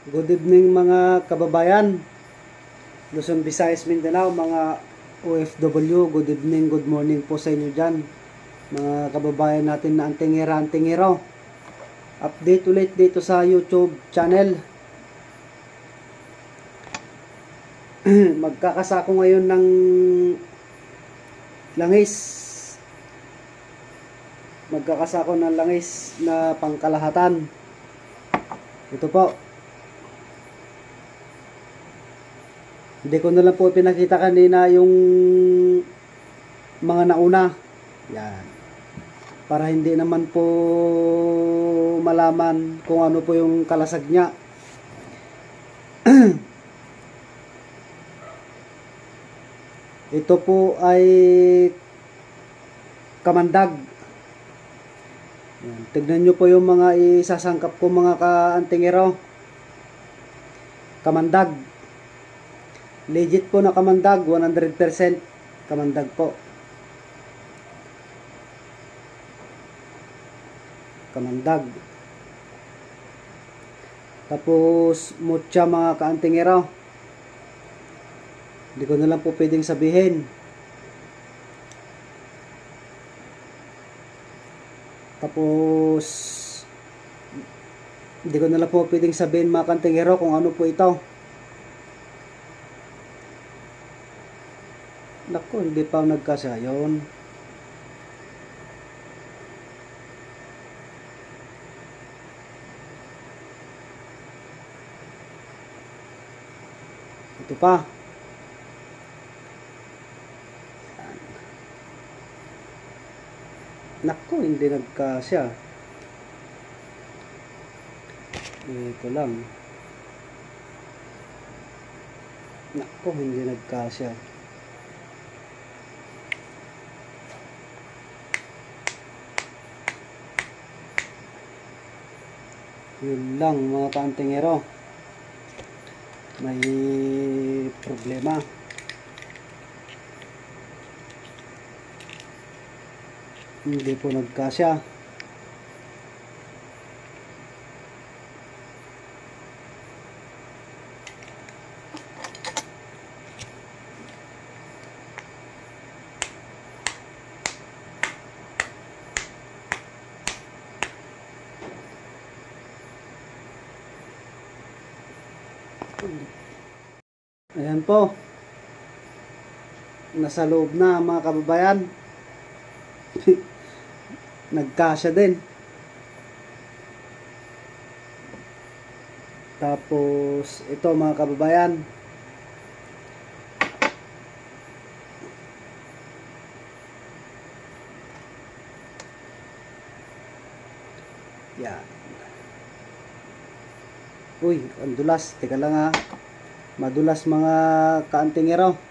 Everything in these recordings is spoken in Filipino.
Good evening mga kababayan. Luzon, Visayas, Mindanao, mga OFW, good evening, good morning po sa inyo dyan. Mga kababayan natin na antingera, antingero. Update ulit dito sa YouTube channel. Magkakasako ngayon ng langis. Magkakasako ng langis na pangkalahatan. Ito po. Hindi ko na lang po pinakita kanina yung mga nauna. Yan. Para hindi naman po malaman kung ano po yung kalasag niya. Ito po ay kamandag. Yan. Tignan nyo po yung mga isasangkap ko mga kaantingero. Kamandag. Legit po na kamandag, 100% kamandag po. Kamandag. Tapos, mucha mga kaantingero. Hindi ko na lang po pwedeng sabihin. Tapos, hindi ko na lang po pwedeng sabihin mga kantingero kung ano po ito. Naku, hindi pa nagkasya yun. Ito pa. Naku, hindi nagkasya. Ito lang. Naku, hindi nagkasya. Yun lang mga kaantingero. May problema. Hindi po nagkasya. Ayan po. Nasa loob na mga kababayan. Nagkasya din. Tapos ito mga kababayan. Uy, ang dulas. Teka lang ha. Madulas mga kaantingero. Yan.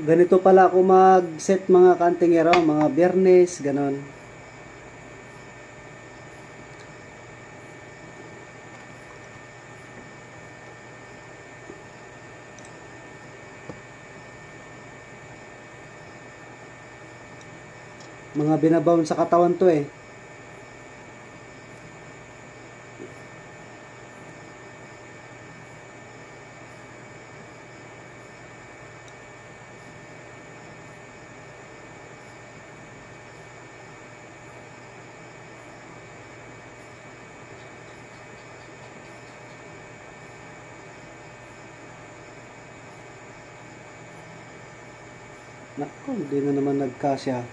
Ganito pala ako mag-set mga kantingero, mga biyernes, ganon. Mga binabaon sa katawan to eh. Naku, hindi na naman nagkasya.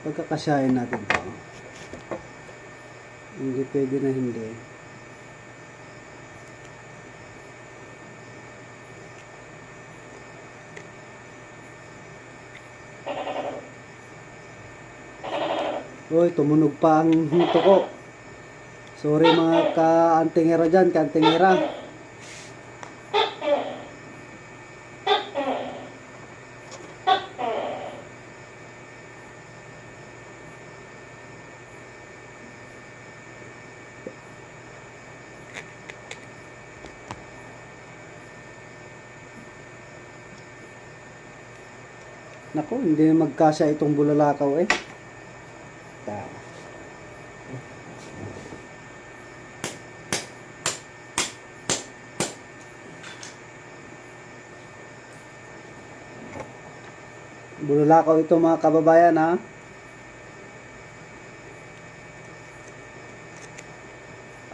Pagkakasyahin natin to. Hindi pwede na hindi. Uy, tumunog pa ang tuko. Sorry mga ka-antingera dyan, ka-antingera. Nako, hindi magkasya itong bulalakaw eh. Bulalakaw ito mga kababayan ha.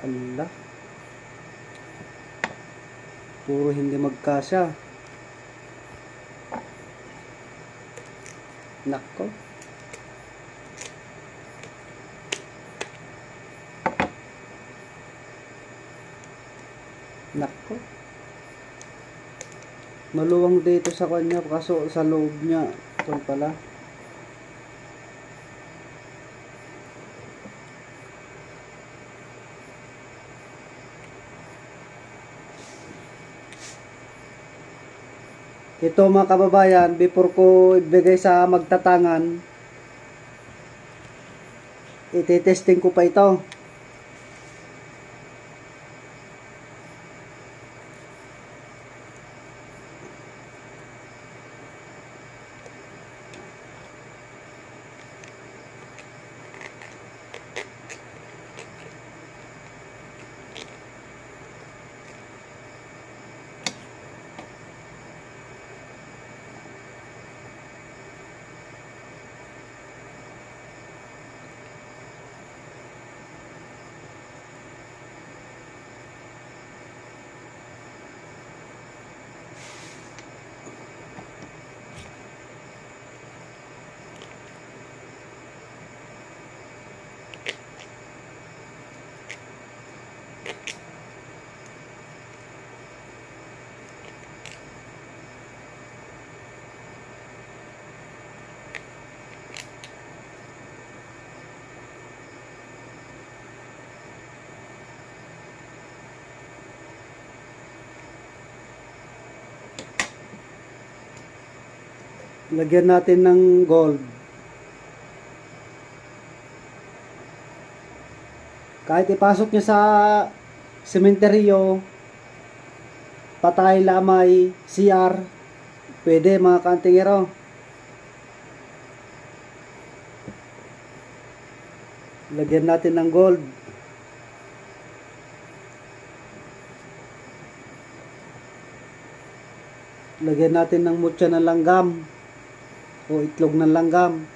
Allah. Puro hindi magkasya. Nako. Nako. Maluwang dito sa kanya kaso sa loob niya. Ito pala. Ito mga kababayan, before ko ibigay sa magtatangan, ititesting ko pa ito. Lagyan natin ng gold. Kahit ipasok niya sa sementeryo, patay lamay, CR, pwede mga kantingero. Lagyan natin ng gold. Lagyan natin ng mutya ng langgam o itlog ng langgam.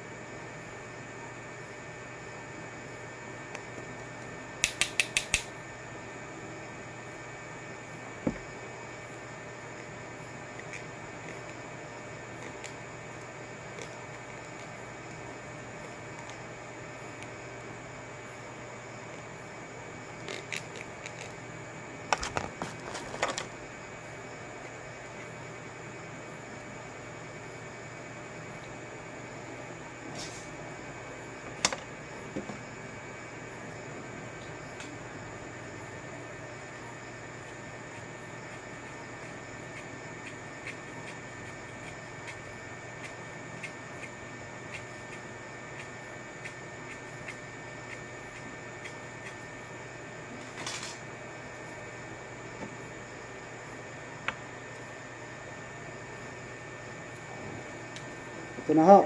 Ito na ho.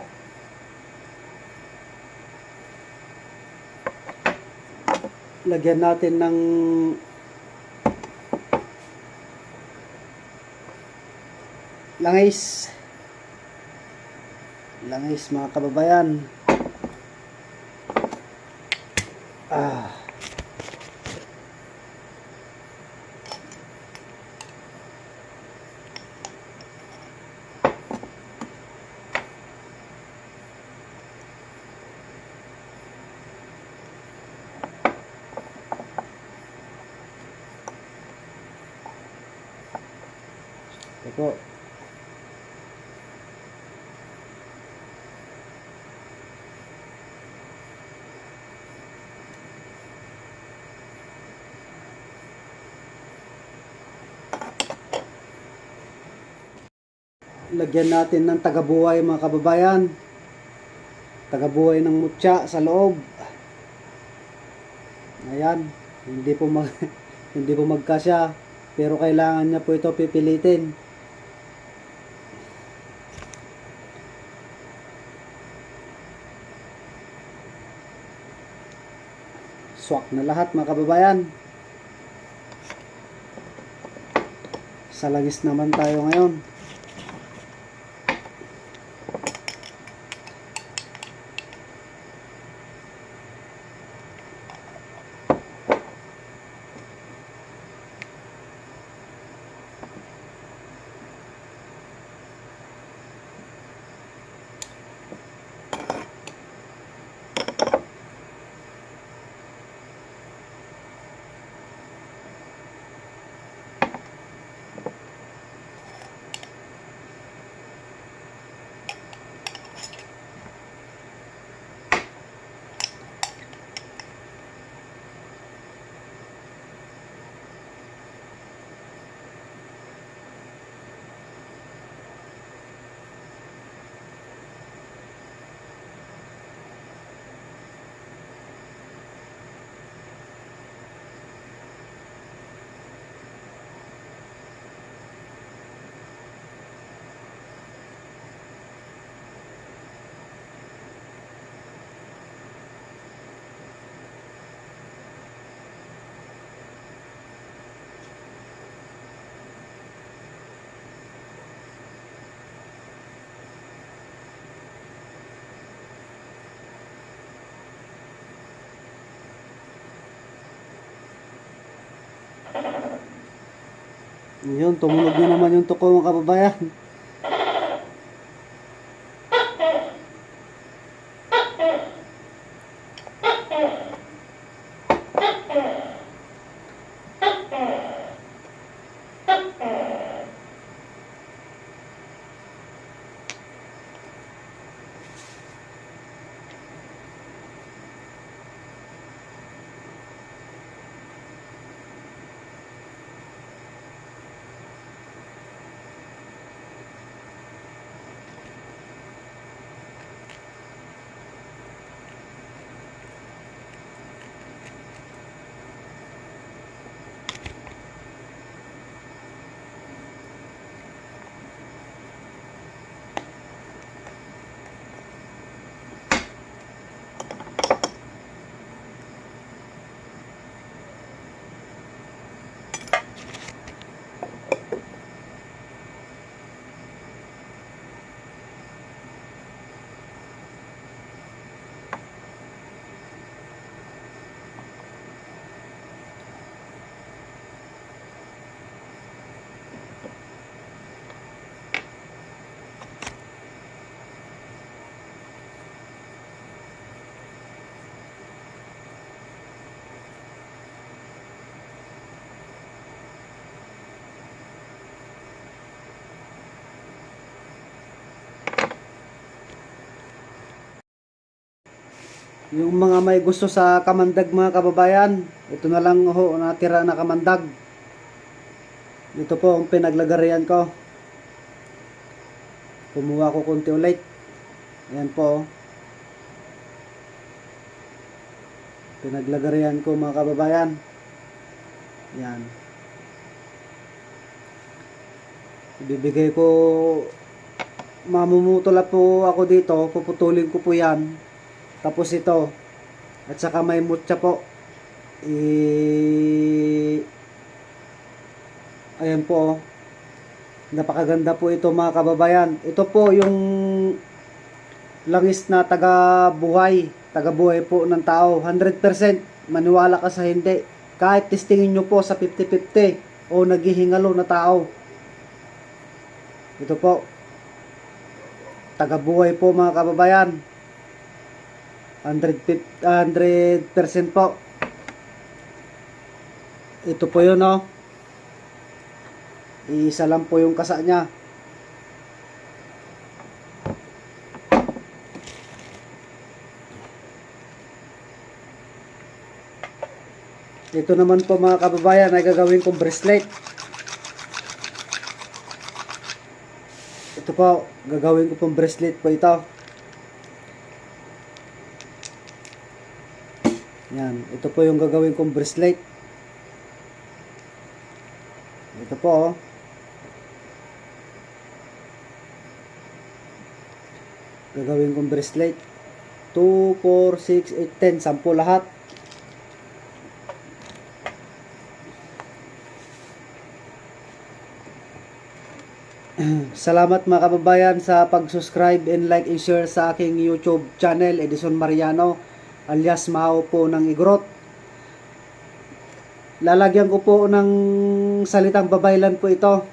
Lagyan natin ng langis. Langis mga kababayan. Ah. Ito po. Lagyan natin ng tagabuhay mga kababayan. Tagabuhay ng mutya sa loob. Ayan, hindi po mag hindi po magkasya pero kailangan niya po ito pipilitin. Swak na lahat mga kababayan. Sa langis naman tayo ngayon. Yun, tumunog na naman yung tuko mga kababayan. Yung mga may gusto sa kamandag mga kababayan, ito na lang ho natira na kamandag. Ito po ang pinaglagarian ko. Kumuha ko konti ulit. Ayan po. Pinaglagarian ko mga kababayan. Yan. Ibibigay ko mamumutula po ako dito, puputulin ko po yan. Tapos ito, at saka may mutya po. I... Ayan po. oh. Napakaganda po ito mga kababayan. Ito po yung langis na taga buhay. Taga buhay po ng tao. 100% maniwala ka sa hindi. Kahit testingin nyo po sa 50-50 o naghihingalo na tao. Ito po. Taga buhay po mga kababayan. 100%, 100% po. Ito po yun, oh. Isa lang po yung kasa niya. Ito naman po mga kababayan ay gagawin kong bracelet. Ito po, gagawin ko pong bracelet po ito. Yan, ito po yung gagawin kong bracelet. Ito po oh. Gagawin kong bracelet. 2, 4, 6, 8, 10. Sampo lahat. Salamat mga kababayan sa pag-subscribe and like and share sa aking YouTube channel Edison Mariano alias Mao po ng Igrot. Lalagyan ko po ng salitang babaylan po ito.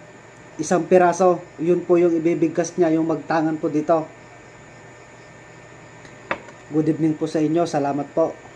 Isang piraso. Yun po yung ibibigkas niya, yung magtangan po dito. Good evening po sa inyo. Salamat po.